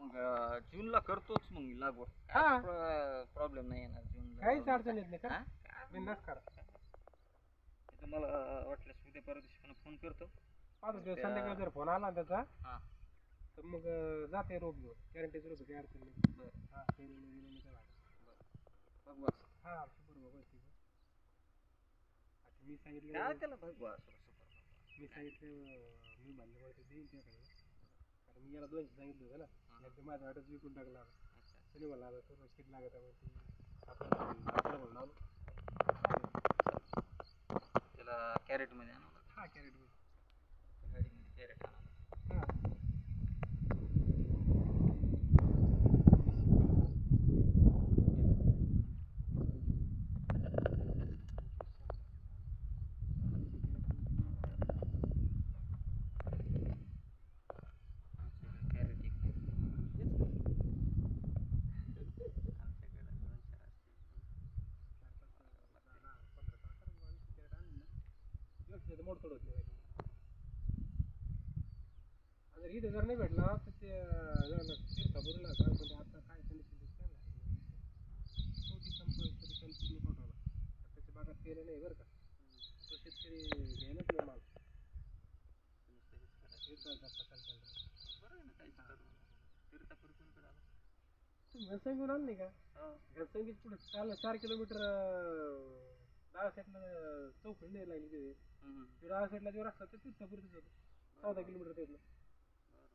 मग अं, जूनला करतोच मग मी लागवड. हा. प्रॉब्लेम नाही येणार जूनला. काहीच अडचण येत नाही का? हा? बिंदास करा. मी तुम्हाला वाटल्यास उद्या परवा दिवशी फोन करतो. पाच दिवस त्या- संध्याकाळी जर फोन आला ना त्याचा हा. तर मग अं, जाते रोप घेऊन. गॅरंटीच रोप आहे, काही अडचण नाही. बरं. हा पेरणीला बिरणीला. भगवा हा सुपर बघा ठीक आहे. आता मी काय सांगितलं त्याला मी सांगितलं अं, मी म्हणल्यामुळे ते देईन त्याकडे कारण मी याला दोनशे सांगितलं होतं. ना. एकदा माझ्या वाटत विकून टाकला. अच्छा. त्याने म्हणला आता सर्व किती लागत आहे? म्हणून त्याला कॅरेटमध्ये आणावं लागेल हा कॅरेट गाडीमध्ये कॅरेट आणावं लागेल. हा आमच्याकडे कॅरेट एक नाही आमच्याकडे दोनशे असते मोडतोड होत नाही जर इथे जर नाही भेटला तर ते तीर्थापुरीला का म्हणजे आता काय कंडिशन चौथी संप तरी कंटिन्यू पाठवला त्याच्या बागात केलं नाही बरं का. तो शेतकरी घ्यायलाच नाही माल. नुसतं हेच करायचं. हेच जायचं आता चाल चाल बरं आहे ना काहीच करू तीर्थापूर कोणीकडे आला तुम्ही घनसंग घेऊन आणली का घनसंगीत पुढे चाललं चार किलोमीटर डाव्या साईडला चौकडी नाही लागली तिथे हम्म, हम्म. ते डाव्या साईडला जो रस्ता ते होतं. चौदा किलोमीटर तिथलं बरं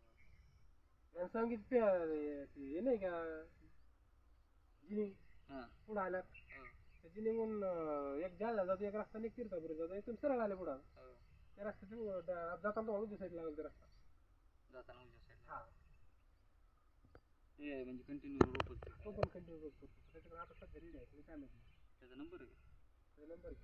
घनसंगीत ते हे नाही का जिनी हां. पुढं आल्यात. हो. त्या जिनीहून अं, एक जालना जातो एक रस्ता एक तीर्थापुरी जातो. इथून सरळ आले पुढं. हो. त्या रस्त्यातून अं, ड- जाताना तुम्हाला लागेल ते रस्ता. जाताना उजव्या साईडला हा. ते म्हणजे कंटिन्यू रोपच तो पण कंटिन्यू करतो त्याच्याकडे आता सध्या रेडी आहे. तुम्ही काय माहिती? त्याचा नंबर आहे का? त्याचा नंबर